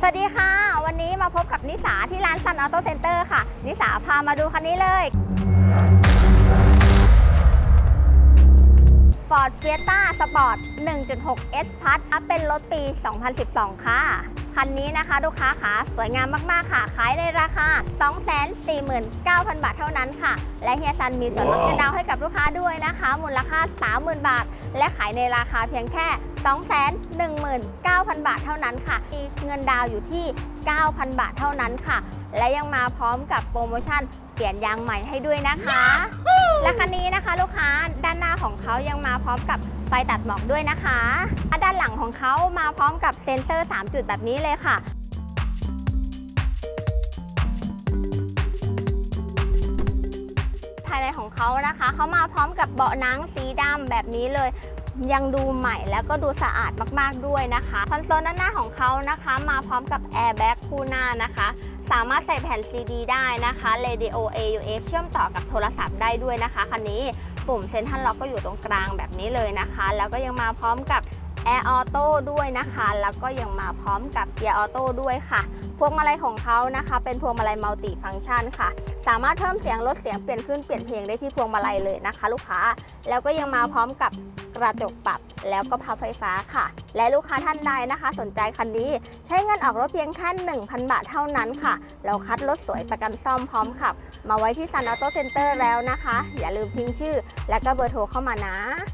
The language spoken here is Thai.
สวัสดีค่ะ วันนี้มาพบกับนิสาที่ร้านซันออโต้เซ็นเตอร์ค่ะ นิสาพามาดูคันนี้เลย Ford Fiesta Sport 1.6 S Plus อัพเป็นรถปี 2012 ค่ะ คันนี้นะคะ ลูกค้าขาสวยงามมาก ๆ ค่ะ ขายในราคา 249,000 บาทเท่านั้นค่ะ และเฮียซันมีส่วนลดเงินดาวให้กับลูกค้าด้วยนะคะ มูลค่า 30,000 บาท และขายในราคาเพียงแค่ 219,000 บาทเท่านั้นค่ะมีเงินดาวอยู่ที่ 9,000 บาทเท่านั้นค่ะ และยังมาพร้อมกับโปรโมชั่นเปลี่ยนยางใหม่ให้ด้วยนะคะ และคันนี้นะคะ ลูกค้าด้านหน้า ของเขายังมาพร้อมกับไฟตัดหมอกด้วยนะคะด้านหลังของเขามาพร้อมกับเซ็นเซอร์ 3 จุดแบบนี้เลยค่ะภายในของเขานะคะ เขามาพร้อมกับเบาะหนังสีดำแบบนี้เลย ยังดูใหม่แล้วก็ดูสะอาดมากๆด้วยนะคะคอนโซลด้านหน้าของเขานะคะ มาพร้อมกับแอร์แบ็กคู่หน้านะคะ สามารถใส่แผ่น CD ได้นะคะ Radio AUX เชื่อมต่อกับโทรศัพท์ได้ด้วยนะคะคันนี้ ปุ่มเซ็นทรัลล็อกก็อยู่ตรงกลางแบบนี้เลยนะคะ แล้วก็ยังมาพร้อมกับ Air Auto ด้วยนะคะ แล้วก็ยังมาพร้อมกับเกียร์ออโต้ด้วยค่ะ พวงมาลัยของเขานะคะ เป็นพวงมาลัยมัลติฟังก์ชันค่ะ สามารถเพิ่มเสียงลดเสียงเปลี่ยนขึ้นเปลี่ยนเพลงได้ที่พวงมาลัยเลยนะคะ ลูกค้า แล้วก็ยังมาพร้อมกับกระจกปรับแล้วก็พับไฟฟ้าค่ะ และลูกค้าท่านใดนะคะ สนใจคันนี้ ใช้เงินออกรถเพียงแค่1,000 บาทเท่านั้นค่ะ เราคัดรถสวยประกันซ่อมพร้อมขับ มาไว้ที่ซันออโต้เซ็นเตอร์แล้วนะคะ อย่าลืมทิ้งชื่อ และก็เบอร์โทรเข้ามานะ